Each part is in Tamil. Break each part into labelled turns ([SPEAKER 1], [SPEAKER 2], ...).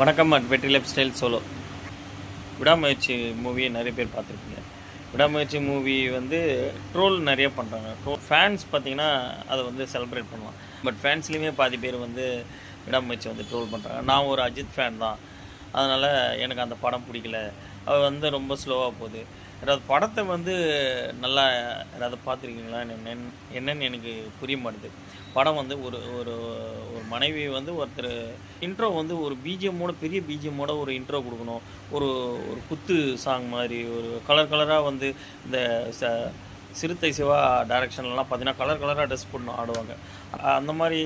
[SPEAKER 1] வணக்கம் அட் வெற்றி லைஃப் ஸ்டைல் சோலோ விடாமுயற்சி மூவியை நிறைய பேர் பார்த்துருப்பீங்க. விடாமுயற்சி மூவி வந்து ட்ரோல் நிறைய பண்ணுறாங்க ட்ரோல் ஃபேன்ஸ் பார்த்தீங்கன்னா அதை வந்து செலிப்ரேட் பண்ணலாம். பட் ஃபேன்ஸ்லேயுமே பாதி பேர் வந்து விடாமுயற்சி வந்து ட்ரோல் பண்ணுறாங்க நான் ஒரு அஜித் ஃபேன் தான். அதனால் எனக்கு அந்த படம் பிடிக்கல. அது வந்து ரொம்ப ஸ்லோவாக போகுது. அதாவது படத்தை வந்து நல்லா ஏதாவது பார்த்துருக்கீங்களா? என்னன்னு என்னன்னு எனக்கு புரிய மாட்டுது. படம் வந்து ஒரு ஒரு ஒரு மனைவி வந்து ஒருத்தர் இன்ட்ரோ வந்து ஒரு பிஜிஎம்மோட பெரிய பிஜிஎம்மோட ஒரு இன்ட்ரோ கொடுக்கணும். ஒரு ஒரு குத்து சாங் மாதிரி ஒரு கலர் கலராக வந்து இந்த ச சிறுத்தை சிவா டைரக்ஷன்லலாம் பார்த்தீங்கன்னா கலர் கலராக ட்ரெஸ் போட்டு ஆடுவாங்க. அந்த மாதிரி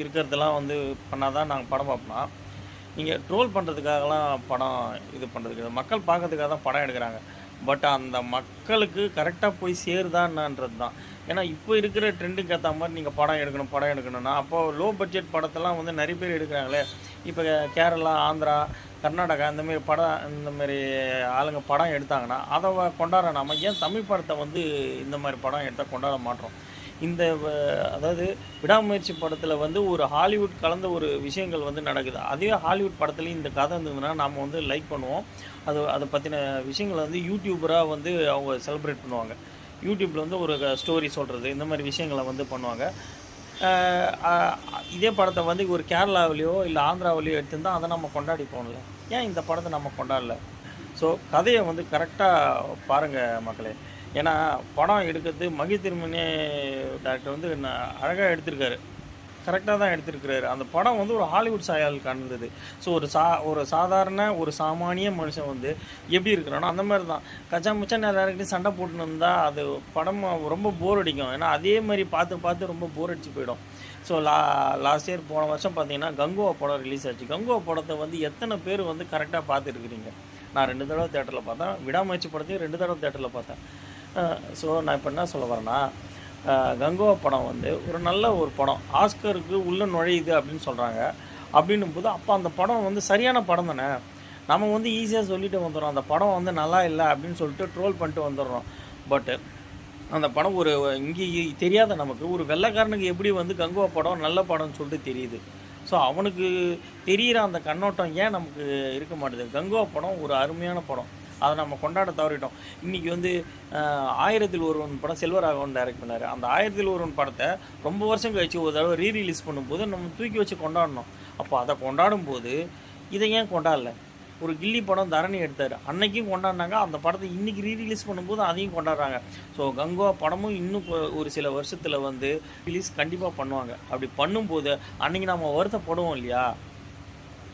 [SPEAKER 1] இருக்கிறதெல்லாம் வந்து பண்ணால் தான் நாங்கள் படம் பார்ப்போம்னா நீங்கள் ட்ரோல் பண்ணுறதுக்காகலாம் படம் இது பண்ணுறதுக்கு மக்கள் பார்க்கறதுக்காக தான் படம் எடுக்கிறாங்க. பட் அந்த மக்களுக்கு கரெக்டாக போய் சேருதான்ன்றது தான் ஏன்னா இப்போ இருக்கிற ட்ரெண்டுக்கு ஏற்ற மாதிரி நீங்கள் படம் எடுக்கணும் படம் எடுக்கணும்னா அப்போ லோ பட்ஜெட் படத்தெல்லாம் வந்து நிறைய பேர் எடுக்கிறாங்களே. இப்போ கேரளா ஆந்திரா கர்நாடகா இந்தமாரி படம் இந்தமாரி ஆளுங்க படம் எடுத்தாங்கன்னா அதை கொண்டாட நாம ஏன் தமிழ் படத்தை வந்து இந்த மாதிரி படம் எடுத்தால் கொண்டாட மாட்டோம்? இந்த அதாவது விடாமுயற்சி படத்தில் வந்து ஒரு ஹாலிவுட் கலந்த ஒரு விஷயங்கள் வந்து நடக்குது. அதே ஹாலிவுட் படத்துலேயும் இந்த கதை இருந்ததுன்னா நாம் வந்து லைக் பண்ணுவோம். அது அதை பற்றின விஷயங்களை வந்து யூடியூபராக வந்து அவங்க செலிப்ரேட் பண்ணுவாங்க. யூடியூப்பில் வந்து ஒரு ஸ்டோரி சொல்கிறது இந்த மாதிரி விஷயங்களை வந்து பண்ணுவாங்க. இதே படத்தை வந்து ஒரு கேரளாவிலையோ இல்லை ஆந்திராவிலையோ எடுத்திருந்தா அதை நம்ம கொண்டாடிப்போம்ல. ஏன் இந்த படத்தை நம்ம கொண்டாடல? ஸோ கதையை வந்து கரெக்டாக பாருங்கள் மக்களே. ஏன்னா படம் எடுக்கிறது மகி திருமணி டேரக்டர் வந்து அழகாக எடுத்திருக்காரு. கரெக்டாக தான் எடுத்திருக்கிறாரு. அந்த படம் வந்து ஒரு ஹாலிவுட் சாயால் கலந்தது ஸோ ஒரு சா ஒரு சாதாரண ஒரு சாமானிய மனுஷன் வந்து எப்படி இருக்கிறானோ அந்த மாதிரி தான். கச்சா முச்சா எல்லாருக்கிட்டையும் சண்டை போட்டுன்னு இருந்தால் அது படம் ரொம்ப போர் அடிக்கும். ஏன்னா அதே மாதிரி பார்த்து பார்த்து ரொம்ப போர் அடிச்சு போயிடும். ஸோ லா லாஸ்ட் இயர் போன வருஷம் பார்த்தீங்கன்னா கங்குவா படம் ரிலீஸ் ஆச்சு. கங்குவா படத்தை வந்து எத்தனை பேர் வந்து கரெக்டாக பார்த்துருக்குறீங்க நான் ரெண்டு தடவை தேட்டரில் பார்த்தேன். விடாமுயற்சி படத்தையும் ரெண்டு தடவை தேட்டரில் பார்த்தேன். ஸோ நான் இப்போ என்ன சொல்ல வரேன்னா கங்கோவா கங்குவா படம் வந்து ஒரு நல்ல ஒரு படம். ஆஸ்கருக்கு உள்ளே நுழையுது அப்படின்னு சொல்கிறாங்க அப்படின்னும் போது அப்போ அந்த படம் வந்து சரியான படம் தானே? நம்ம வந்து ஈஸியாக சொல்லிட்டு வந்துடுறோம். அந்த படம் வந்து நல்லா இல்லை அப்படின்னு சொல்லிட்டு ட்ரோல் பண்ணிட்டு வந்துடுறோம். பட்டு அந்த படம் ஒரு இங்கே தெரியாத நமக்கு ஒரு வெள்ளைக்காரனுக்கு எப்படி வந்து கங்குவா படம் நல்ல படம்னு சொல்லிட்டு தெரியுது. ஸோ அவனுக்கு தெரிகிற அந்த கண்ணோட்டம் ஏன் நமக்கு இருக்க மாட்டேது? கங்குவா படம் ஒரு அருமையான படம். அதை நம்ம கொண்டாட தவறிட்டோம். இன்றைக்கி வந்து ஆயிரத்தில் ஒருவன் படம் செல்வராகவன் டைரக்ட் பண்ணார். அந்த ஆயிரத்தில் ஒருவன் படத்தை ரொம்ப வருஷம் கழிச்சு ஒரு தடவை ரீ ரிலீஸ் பண்ணும்போது நம்ம தூக்கி வச்சு கொண்டாடணும். அப்போ அதை கொண்டாடும் போது இதை ஏன் கொண்டாடல? ஒரு கில்லி படம் தரணி எடுத்தார். அன்னைக்கும் கொண்டாடினாங்க. அந்த படத்தை இன்றைக்கி ரீ ரிலீஸ் பண்ணும்போது அதையும் கொண்டாடுறாங்க. ஸோ கங்குவா படமும் இன்னும் ஒரு சில வருஷத்தில் வந்து ரிலீஸ் கண்டிப்பாக பண்ணுவாங்க. அப்படி பண்ணும்போது அன்னைக்கு நம்ம வருத்தப்படுவோம் இல்லையா?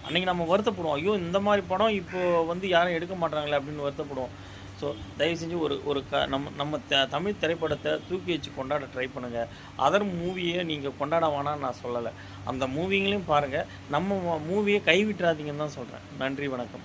[SPEAKER 1] அன்றைக்கி நம்ம வருத்தப்படுவோம். ஐயோ இந்த மாதிரி படம் இப்போது வந்து யாரும் எடுக்க மாட்டாங்களே அப்படின்னு வருத்தப்படுவோம். ஸோ தயவு செஞ்சு ஒரு ஒரு க நம்ம நம்ம த தமிழ் திரைப்படத்தை தூக்கி வச்சு கொண்டாட ட்ரை பண்ணுங்கள் அதர் மூவியை நீங்கள் கொண்டாட வேணாம்னு நான் சொல்லலை. அந்த மூவிங்களையும் பாருங்கள் நம்ம மூவியை கைவிட்டுறாதீங்கன்னு தான் சொல்கிறேன் நன்றி வணக்கம்.